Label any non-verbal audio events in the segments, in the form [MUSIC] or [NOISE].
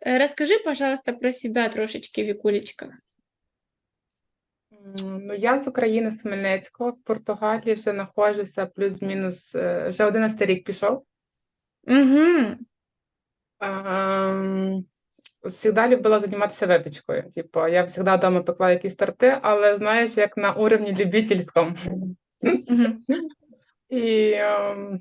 Э, Расскажи, пожалуйста, про себя трошечки, Вікулечка. Ну, я з України, з Хмельницького, в Португалії вже знаходжуся плюс-мінус, е, вже 11 рік пішов. Угу. Всегда любила займатися випічкою. Типу, я завжди вдома пекла якісь торти, але знаєш, як на уровні любительському. Угу. І ем,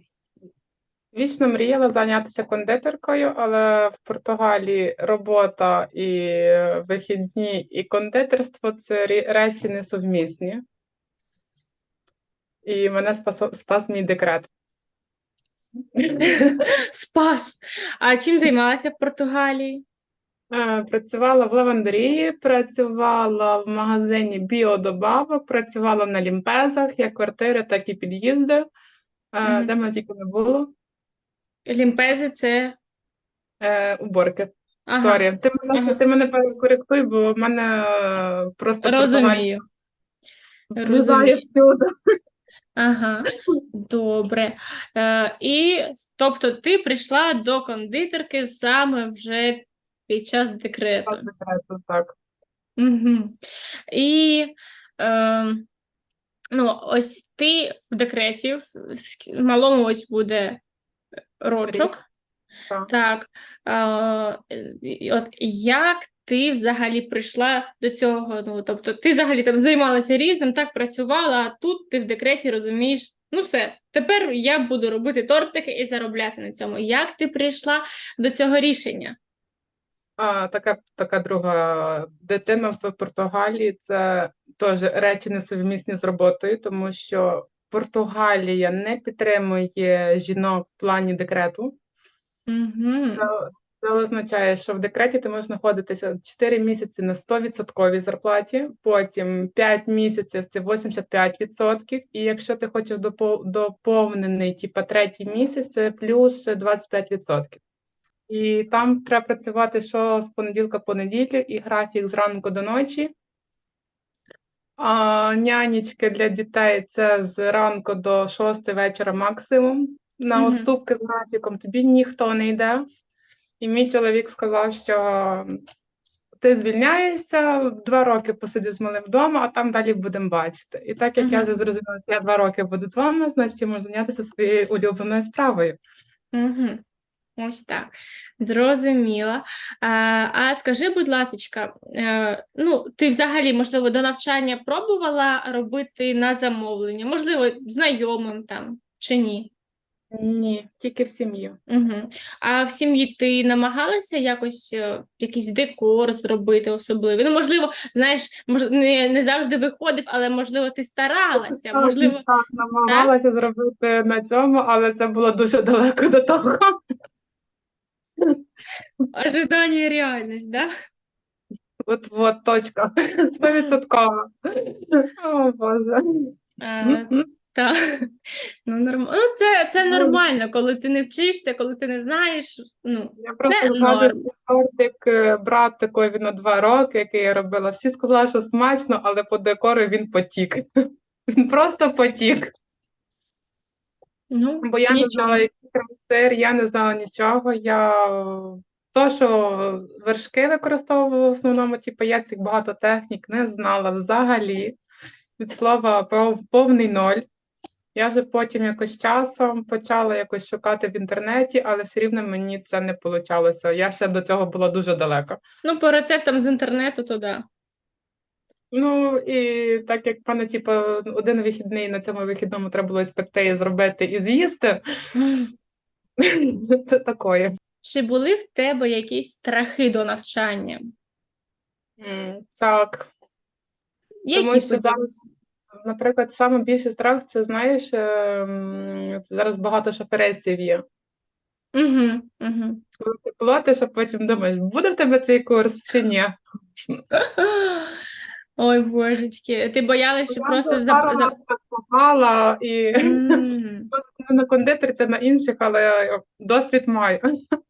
вічно мріяла зайнятися кондитеркою, але в Португалії робота і вихідні, і кондитерство це речі несовмісні. І мене спас, спас мій декрет. [LAUGHS] Спас. А чим займалася в Португалії? Працювала в лавандерії, працювала в магазині біодобавок, працювала на лімпезах, як квартири, так і під'їзди, е, Мгм. де мене тільки не було. Лімпези це. Е, Уборки. Ага, Сорі, ти мене, Ага. ти мене коректуй, бо в мене просто розумію. Розумію. всюди. Ага, добре. Е, і, тобто, ти прийшла до кондитерки саме вже під час декрету. Так, декрету, Так. Угу. І е, ну, ось ти в декреті, в- малому ось буде рочок. Так. Так. Е, от як ти взагалі прийшла до цього? Ну, тобто, ти взагалі там займалася різним, так працювала, а тут ти в декреті розумієш, ну все, тепер я буду робити тортики і заробляти на цьому. Як ти прийшла до цього рішення? А, така, така друга дитина в Португалії це теж речі несовмісні з роботою, тому що Португалія не підтримує жінок в плані декрету. Угу. Це, означає, що в декреті ти можеш знаходитися 4 місяці на 100% зарплаті, потім 5 місяців це 85%, і якщо ти хочеш допо- доповнений, типа третій місяць, це плюс 25%. І там треба працювати що з понеділка по неділю, і графік зранку до ночі. А нянечки для дітей це з ранку до 6 вечора максимум. На уступки з графіком тобі ніхто не йде. І мій чоловік сказав, що ти звільняєшся, два роки посиди з малим вдома, а там далі будемо бачити. І так як я вже зрозуміла, що я два роки буду вдома, значить я можу зайнятися своєю улюбленою справою. Угу. Ось так. Зрозуміла. А, а скажи, будь ласочка, е, ну, ти взагалі, можливо, до навчання пробувала робити на замовлення, можливо, знайомим там чи ні? Ні, тільки в сім'ї. Угу. А в сім'ї ти намагалася якось е, якийсь декор зробити особливий? Ну, можливо, знаєш, мож, не, не завжди виходив, але можливо, ти старалася, Так, можливо, так, намагалася зробити на цьому, але це було дуже далеко до того. [LAUGHS] ожидання і реальність, да? От, от, точка. [LAUGHS] Стовідсотково. [LAUGHS] О, Боже. Е, ну нормально. Ну, це, це Ну. нормально, коли ти не вчишся, коли ти не знаєш. Ну, Я просто Це згадую норм. тортик е, братикові на два роки, який я робила. Всі сказали, що смачно, але по декору він потік. Він просто потік. Ну Бо я не знала, який там я не знала нічого. Я то, що вершки використовувала в основному, типу, я цих багато технік не знала взагалі. Від слова пов- повний ноль. Я вже потім якось часом почала якось шукати в інтернеті, але все рівно мені це не вийшло. Я ще до цього була дуже далеко. Ну, по рецептам з інтернету, то да. Ну і так як мене, типу, один вихідний на цьому вихідному треба було спекти і зробити і з'їсти, то такое. Чи були в тебе якісь страхи до навчання? Так, Які Тому що наприклад, саме більший страх, це знаєш, ем, зараз багато шоферестів є. Угу, угу. Коли ти платиш, а потім думаєш, буде в тебе цей курс чи ні? [LAUGHS] Ой, божечки, ти боялась, що просто за, і М, [LAUGHS] не на кондитерці, на інших, але досвід маю.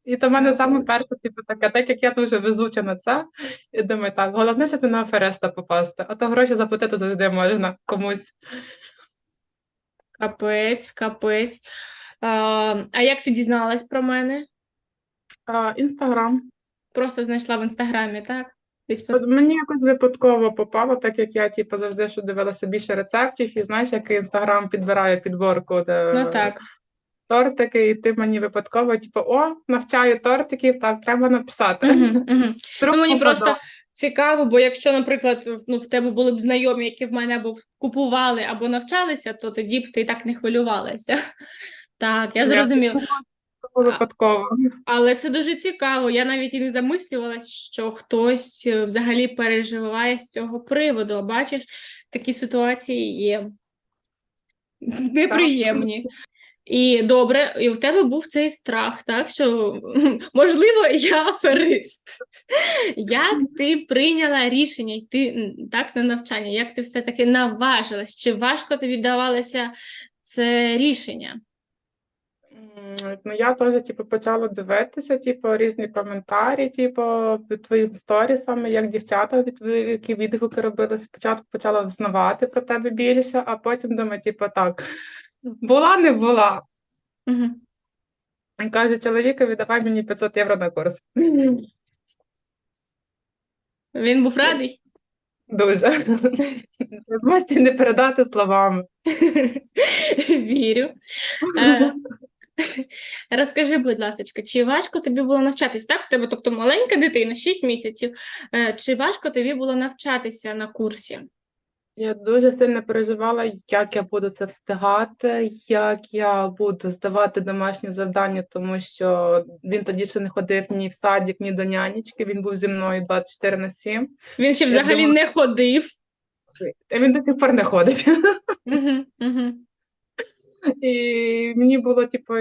І то в мене саме перше, типу, таке, так як я дуже везуча на це, і думаю, так, головне, щоб на афериста попасти, а то гроші заплатити завжди можна комусь. Капець, капець. А, а як ти дізналась про мене? Інстаграм. Просто знайшла в інстаграмі, так? Десь мені якось випадково попало, так як я типу, завжди що дивилася більше рецептів, і знаєш, як інстаграм підбирає підборку де Ну так. тортики, і ти мені випадково, типу, о, навчаю тортиків, так, треба написати. Мгм. Вдруг [LAUGHS] Ну, мені просто цікаво, бо якщо, наприклад, ну, в тебе були б знайомі, які в мене або купували, або навчалися, то тоді б ти так не хвилювалася. [LAUGHS] Так, я Я зрозуміла. Було випадково. Але це дуже цікаво. Я навіть і не замислювалась, що хтось е, взагалі переживає з цього приводу. А Бачиш, такі ситуації є неприємні. І добре, і в тебе був цей страх, так що [LAUGHS] можливо, я аферист. Як ти прийняла рішення йти так на навчання? Як ти все-таки наважилась? Чи важко тобі давалося це рішення? Ну, я теж типу, почала дивитися, типу, різні коментарі, типу, під твоїм сторісами, як дівчата від які відгуки робили. Спочатку почала взнавати про тебе більше, а потім думаю, типу, так, була, не була. І каже чоловікові, давай мені 500 євро на курс. Він був радий. Дуже. Емоції не передати словами. Вірю. [LAUGHS] Розкажи, будь ласка, чи важко тобі було навчатись? Так, в тебе, тобто маленька дитина, 6 місяців. Е, Чи важко тобі було навчатися на курсі? Я дуже сильно переживала, як я буду це встигати, як я буду здавати домашні завдання, тому що він тоді ще не ходив ні в садик, ні до нянечки. Він був зі мною 24 на 7. Він ще взагалі думала- не ходив. Він до сих пор не ходить. Мгм, мгм. І мені було, типу,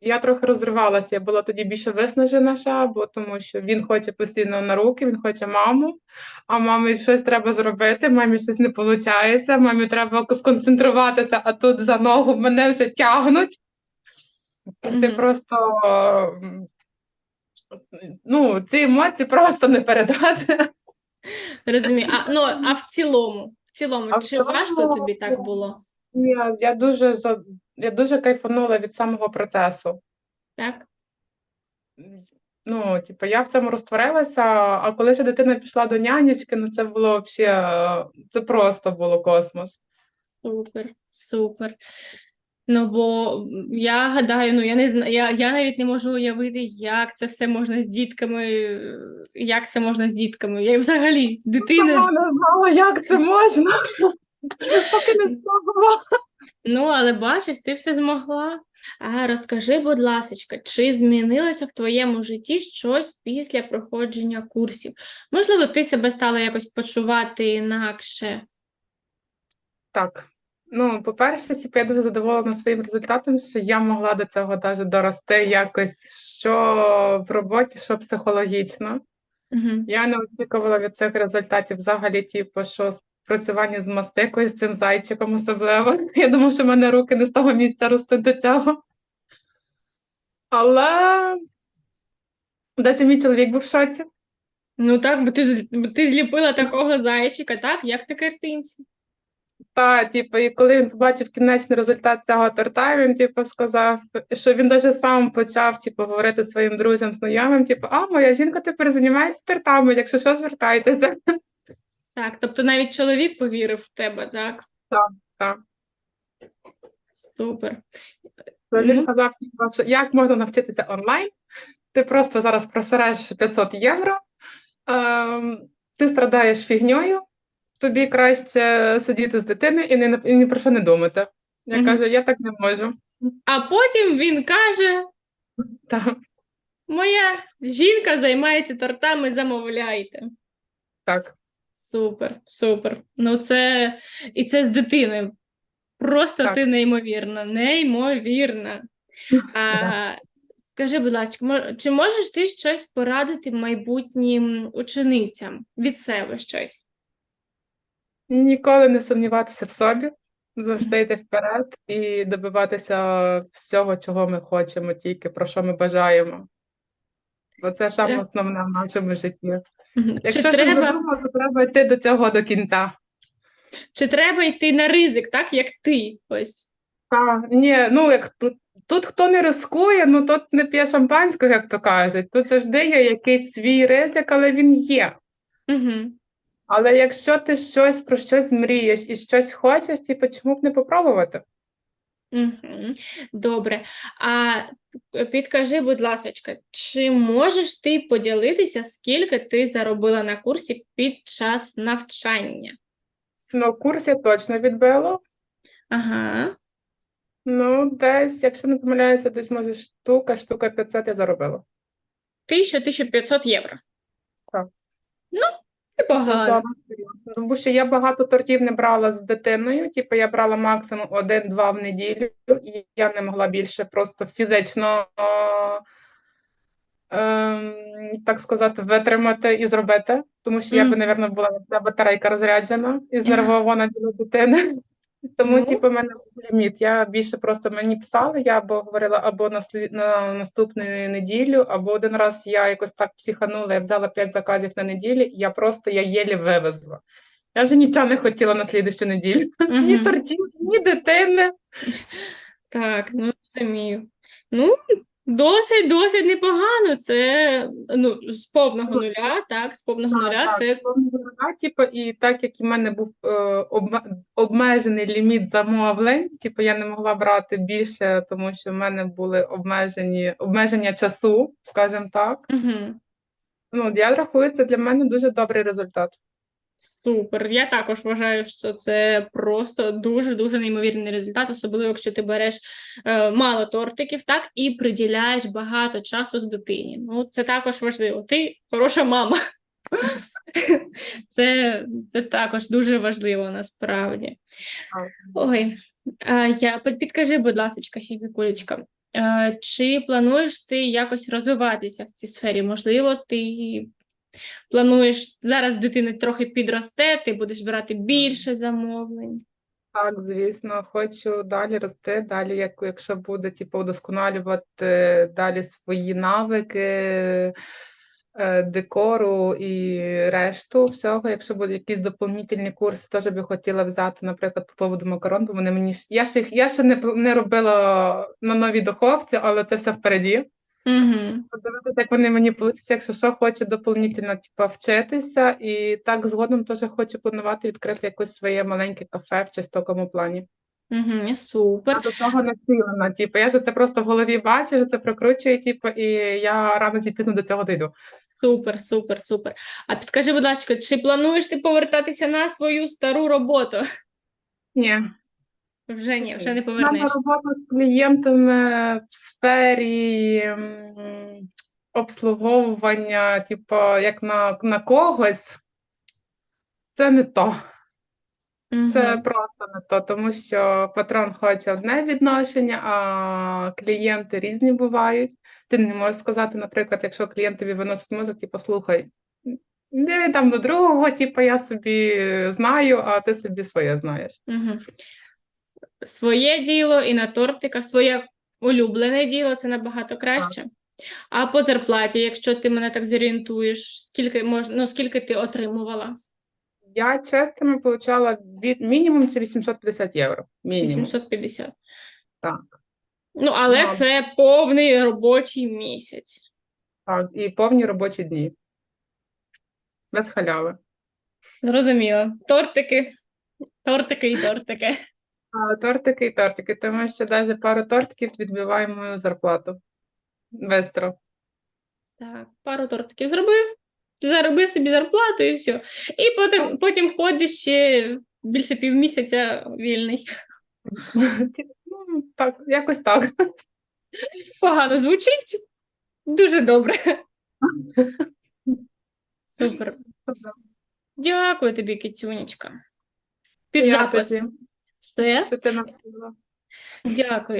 я трохи розривалася, я була тоді більше виснажена, ще, бо тому що він хоче постійно на руки, він хоче маму, а мамі щось треба зробити, мамі щось не виходить, мамі треба сконцентруватися, а тут за ногу мене вже тягнуть. І ти просто, ну, ці емоції просто не передати. Розумію. А, ну, а в цілому, в цілому, А в чи важко тобі так було? Я, я дуже за- я дуже кайфанула від самого процесу. Так? Ну, типу, я в цьому розтворилася, а коли ще дитина пішла до нянечки, ну це було взагалі, це просто було космос. Супер, супер. Ну, бо я гадаю, ну я не знаю, я, я навіть не можу уявити, як це все можна з дітками, е, як це можна з дітками. Я взагалі дитина. Я не знала, як це можна, поки не спробувала. Ну, але бачиш, ти все змогла. А розкажи, будь ласочка, чи змінилося в твоєму житті щось після проходження курсів? Можливо, ти себе стала якось почувати інакше? Так. Ну, по-перше, типу, я дуже задоволена своїм результатом, що я могла до цього навіть дорости якось, що в роботі, що психологічно. Угу. Я не очікувала від цих результатів взагалі, типу, що спрацювання з мастикою, з цим зайчиком особливо. [LAUGHS] Я думала, що в мене руки не з того місця ростуть до цього. Але десь мій чоловік був в шоці. Ну так, бо ти, бо ти зліпила такого зайчика, так, як на картинці. Та, типу, і коли він побачив кінечний результат цього торта, він типу сказав, що він даже сам почав типу, говорити своїм друзям, знайомим, типу, а моя жінка тепер займається тортами, якщо що, звертайтеся. Так, тобто навіть чоловік повірив в тебе, так? Так, так. Супер. Він казав, типу, як можна навчитися онлайн, ти просто зараз просираєш 500 євро, ем, ти страдаєш фігньою, тобі краще сидіти з дитиною і ні, і ні про що не думати. Я Мгм. кажу, я так не можу. А потім він каже: Так, Моя жінка займається тортами, замовляйте. так. Супер, супер. Ну, це і це з дитиною. Просто Так. ти неймовірна, неймовірна. А, [LAUGHS] скажи, будь ласка, чи можеш ти щось порадити майбутнім ученицям від себе щось? Ніколи не сумніватися в собі, завжди йти вперед і добиватися всього, чого ми хочемо, тільки про що ми бажаємо. Бо це саме основне в нашому житті. Якщо щось треба, задумав, то треба йти до цього до кінця. чи треба йти на ризик, так, як ти? Ось. Так, ні, ну як тут тут хто не рискує, ну тот не п'є шампанського, як то кажуть. Тут завжди є якийсь свій ризик, але він є. Угу. Але якщо ти щось про щось мрієш і щось хочеш, типу, чому б не попробувати? Угу. Добре. А підкажи, будь ласочка, чи можеш ти поділитися, скільки ти заробила на курсі під час навчання? Ну, курс я точно відбила. Ага. Ну, десь, якщо не помиляюся, десь може штука, штука 500 я заробила. 1000-1500 євро. Так. Серйозно. Тому що я багато тортів не брала з дитиною, типу я брала максимум один-два в неділю, і я не могла більше просто фізично, ем, так сказати, витримати і зробити, тому що я би, мабуть, була батарейка розряджена і знервована біля дитини. Тому, Ну. типу, в мене був ліміт. Я більше просто мені писала, я або говорила або на, слі- на наступну неділю, або один раз я якось так психанула, я взяла 5 заказів на неділі, і я просто я єлі вивезла. Я вже нічого не хотіла на слідущу неділю. Ні Мгм. тортів, ні дитини. Так, ну розумію. Ну, досить, досить непогано. Це ну, з повного нуля, так, з повного нуля Так, це так, типу, і так як і в мене був е, обмежений ліміт замовлень, типу я не могла брати більше, тому що в мене були обмежені обмеження часу, скажімо так. угу. Ну, я рахую, це для мене дуже добрий результат. Супер. Я також вважаю, що це просто дуже-дуже неймовірний результат, особливо якщо ти береш е, мало тортиків, так, і приділяєш багато часу дитині. Ну, це також важливо. Ти хороша мама. Це, це також дуже важливо насправді. Ой, я підкажи, будь ласка, ще Вікулечка, е, чи плануєш ти якось розвиватися в цій сфері? Можливо, ти плануєш зараз дитина трохи підросте, ти будеш брати більше замовлень. Так, звісно, хочу далі рости, далі, як, якщо буде типу, удосконалювати далі свої навики е, декору і решту всього. Якщо будуть якісь доповнительні курси, теж би хотіла взяти, наприклад, по поводу макарон, бо вони мені. Я ще, я ще не, не робила на новій духовці, але це все впереді. Угу. Подивитися, як вони мені получаться, якщо що, хочу доповнительно типу, вчитися, і так згодом теж хочу планувати відкрити якесь своє маленьке кафе в чистокому плані. Угу, супер. Я до того націлена. Типу, я ж це просто в голові бачу, що це прокручую, типу, і я рано чи пізно до цього дійду. Супер, супер, супер. А підкажи, будь ласка, чи плануєш ти повертатися на свою стару роботу? Ні. Вже ні, вже не повернешся. робота з клієнтами в сфері обслуговування, типу, як на, на когось, це не то. Це Мгм. просто не то, тому що патрон хоче одне відношення, а клієнти різні бувають. Ти не можеш сказати, наприклад, якщо клієнт тобі виносить мозок, типу, слухай, не там до другого, типу, я собі знаю, а ти собі своє знаєш. Мгм. Своє діло і на тортиках, своє улюблене діло це набагато краще. А по зарплаті, якщо ти мене так зорієнтуєш, скільки можна, ну скільки ти отримувала? Я чистими получала від мінімум це 850 євро. Мінімум. 850. Так. Ну, але Ну, це повний робочий місяць. Так, і повні робочі дні. Без халяви. Зрозуміло. Тортики, тортики і тортики. А, тортики і тортики, тому що навіть пару тортиків відбиває мою зарплату. Бистро. Так, пару тортиків зробив, заробив собі зарплату і все. І потім, потім ходиш ще більше півмісяця вільний. Ну, так, якось так. Погано звучить. Дуже добре. Супер. Дякую тобі, Кицюнечка. Під запис. Тобі, Все. це ти. Дякую.